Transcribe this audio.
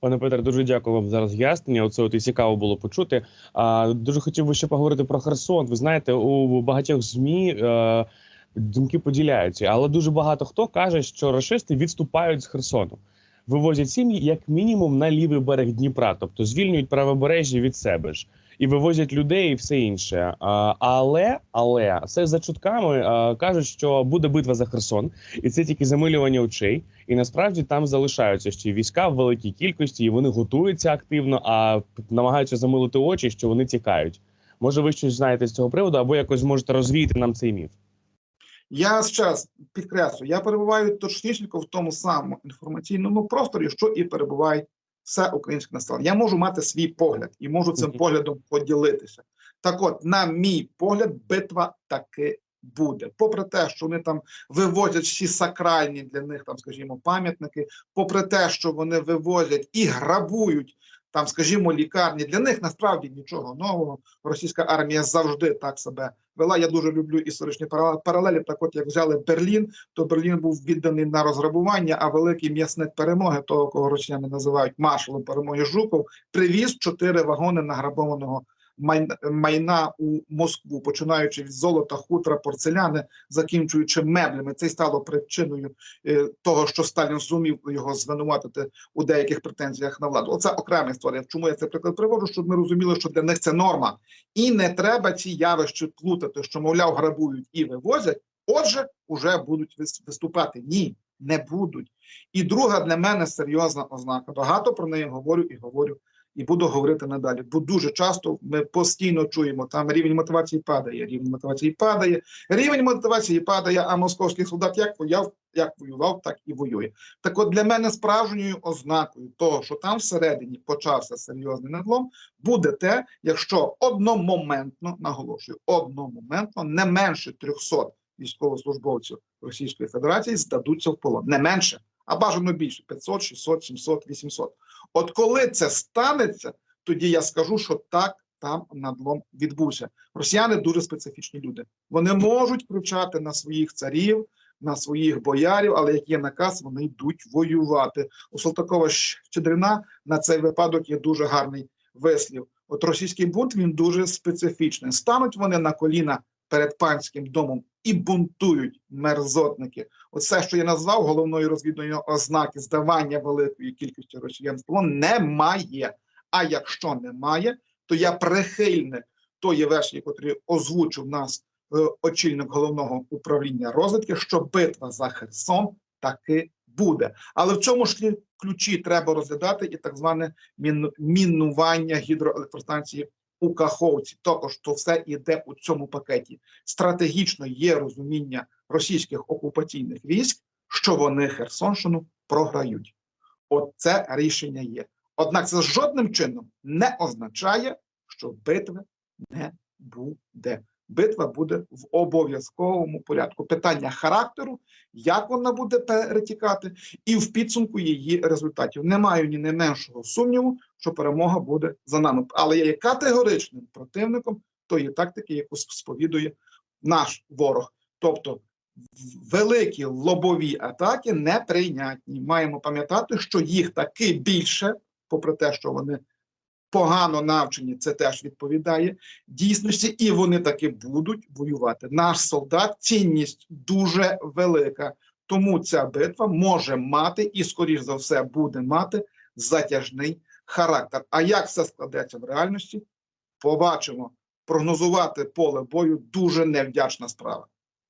Пане Петре, дуже дякую вам за роз'яснення. Оце от і цікаво було почути. А дуже хотів би ще поговорити про Херсон. Ви знаєте, у багатьох змі е, думки поділяються, але дуже багато хто каже, що рашисти відступають з Херсону, вивозять сім'ї як мінімум на лівий берег Дніпра, тобто звільнюють правобережжя від себе ж. І вивозять людей і все інше. Але але все за чутками кажуть, що буде битва за Херсон, і це тільки замилювання очей. І насправді там залишаються ще війська в великій кількості, і вони готуються активно, а намагаються замилити очі, що вони тікають. Може, ви щось знаєте з цього приводу, або якось можете розвіяти нам цей міф? Я ще раз підкреслю, я перебуваю точнісінько в тому самому інформаційному просторі, що і перебуває все українське населення. Я можу мати свій погляд і можу цим поглядом поділитися. Так, от, на мій погляд, битва таки буде. Попри те, що вони там вивозять всі сакральні для них, там, скажімо, пам'ятники, попри те, що вони вивозять і грабують. Там, скажімо, лікарні для них насправді нічого нового. Російська армія завжди так себе вела. Я дуже люблю історичні парале- паралелі. Так, от як взяли Берлін, то Берлін був відданий на розграбування, а великий м'ясник перемоги, того кого росіяни називають маршалом перемоги Жуков, привіз чотири вагони награбованого майна у Москву, починаючи від золота, хутра, порцеляни, закінчуючи меблями. Це й стало причиною е, того, що Сталін зумів його звинуватити у деяких претензіях на владу. Оце окрема історія. Чому я цей приклад приводжу? Щоб ми розуміли, що для них це норма, і не треба ці явища плутати, що мовляв грабують і вивозять. Отже, уже будуть вис- виступати. Ні, не будуть. І друга для мене серйозна ознака. Багато про неї говорю і говорю, і буду говорити надалі. Бо дуже часто ми постійно чуємо, там рівень мотивації падає, рівень мотивації падає, рівень мотивації падає, а московський солдат як воював, як воював, так і воює. Так от для мене справжньою ознакою того, що там всередині почався серйозний надлом, буде те, якщо одномоментно, наголошую, одномоментно не менше 300 військовослужбовців Російської Федерації здадуться в полон. Не менше, а бажано більше 500, 600, 700, 800. От коли це станеться, тоді я скажу, що так там надлом відбувся. Росіяни дуже специфічні люди. Вони можуть кричати на своїх царів, на своїх боярів, але як є наказ, вони йдуть воювати. У Салтакова Щедрина на цей випадок є дуже гарний вислів. От російський бунт він дуже специфічний. Стануть вони на коліна перед панським домом і бунтують мерзотники. Оце, що я назвав головною розвідною ознаки здавання великої кількості росіян в немає. А якщо немає, то я прихильник тої версії, котрі озвучив нас е, очільник головного управління розвідки, що битва за Херсон таки буде. Але в цьому ж ключі треба розглядати і так зване мінування гідроелектростанції у Каховці. Також то все йде у цьому пакеті. Стратегічно є розуміння російських окупаційних військ, що вони Херсонщину програють. От це рішення є. Однак це жодним чином не означає, що битви не буде. Битва буде в обов'язковому порядку. Питання характеру, як вона буде перетікати, і в підсумку її результатів. Не маю ні найменшого сумніву, що перемога буде за нами. Але я є категоричним противником тої тактики, яку сповідує наш ворог. Тобто великі лобові атаки неприйнятні. Маємо пам'ятати, що їх таки більше, попри те, що вони погано навчені, це теж відповідає дійсності, і вони таки будуть воювати. Наш солдат цінність дуже велика. Тому ця битва може мати і, скоріш за все, буде мати затяжний характер. А як все складеться в реальності, побачимо. Прогнозувати поле бою дуже невдячна справа.